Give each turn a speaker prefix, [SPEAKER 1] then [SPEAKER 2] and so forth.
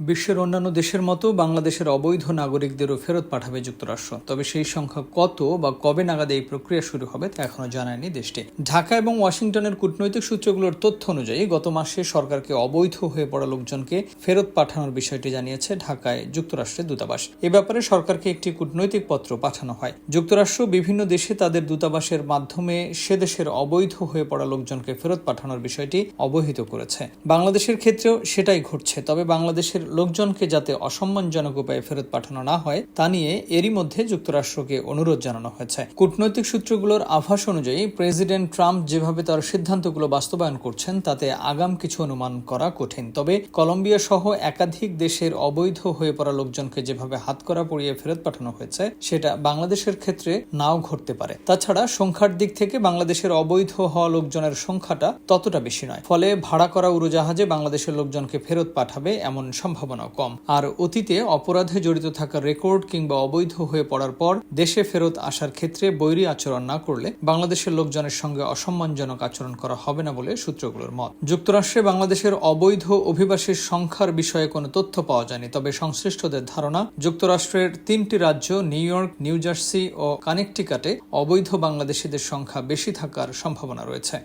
[SPEAKER 1] বিশ্বের অন্যান্য দেশের মতো বাংলাদেশের অবৈধ নাগরিকদেরও ফেরত পাঠাবে যুক্তরাষ্ট্র। তবে সেই সংখ্যা কত বা কবে নাগাদ এই প্রক্রিয়া শুরু হবে তা এখনও জানায়নি দেশটি। ঢাকা এবং ওয়াশিংটনের কূটনৈতিক সূত্রগুলোর তথ্য অনুযায়ী গত মাসে সরকারকে অবৈধ হয়ে পড়া লোকজনকে ফেরত পাঠানোর বিষয়টি জানিয়েছে ঢাকায় যুক্তরাষ্ট্রের দূতাবাস। এ ব্যাপারে সরকারকে একটি কূটনৈতিক পত্র পাঠানো হয়। যুক্তরাষ্ট্র বিভিন্ন দেশে তাদের দূতাবাসের মাধ্যমে সে দেশের অবৈধ হয়ে পড়া লোকজনকে ফেরত পাঠানোর বিষয়টি অবহিত করেছে। বাংলাদেশের ক্ষেত্রেও সেটাই ঘটছে। তবে বাংলাদেশের লোকজনকে যাতে অসম্মানজনক উপায়ে ফেরত পাঠানো না হয়, তা নিয়ে এরই মধ্যে যুক্তরাষ্ট্রকে অনুরোধ জানানো হয়েছে। কূটনৈতিক সূত্রগুলোর আভাস অনুযায়ী, প্রেসিডেন্ট ট্রাম্প যেভাবে তার সিদ্ধান্তগুলো বাস্তবায়ন করছেন, তাতে আগাম কিছু অনুমান করা কঠিন। তবে কলম্বিয়া সহ একাধিক দেশের অবৈধ হয়ে পড়া লোকজনকে যেভাবে হাতকড়া পড়িয়ে ফেরত পাঠানো হয়েছে, সেটা বাংলাদেশের ক্ষেত্রে নাও ঘটতে পারে। তাছাড়া সংখ্যার দিক থেকে বাংলাদেশের অবৈধ হওয়া লোকজনের সংখ্যাটা ততটা বেশি নয়। ফলে ভাড়া করা উড়োজাহাজে বাংলাদেশের লোকজনকে ফেরত পাঠাবে এমন সম্ভাবনাও কম। আর অতীতে অপরাধে জড়িত থাকার রেকর্ড কিংবা অবৈধ হয়ে পড়ার পর দেশে ফেরত আসার ক্ষেত্রে বৈরী আচরণ না করলে বাংলাদেশের লোকজনের সঙ্গে অসম্মানজনক আচরণ করা হবে না বলে সূত্রগুলোর মত। যুক্তরাষ্ট্রে বাংলাদেশের অবৈধ অভিবাসীর সংখ্যার বিষয়ে কোনো তথ্য পাওয়া যায়নি, তবে সংশ্লিষ্টদের ধারণা, যুক্তরাষ্ট্রের তিনটি রাজ্য, নিউ ইয়র্ক, নিউ জার্সি ও কানেকটিকাটে অবৈধ বাংলাদেশিদের সংখ্যা বেশি থাকার সম্ভাবনা রয়েছে।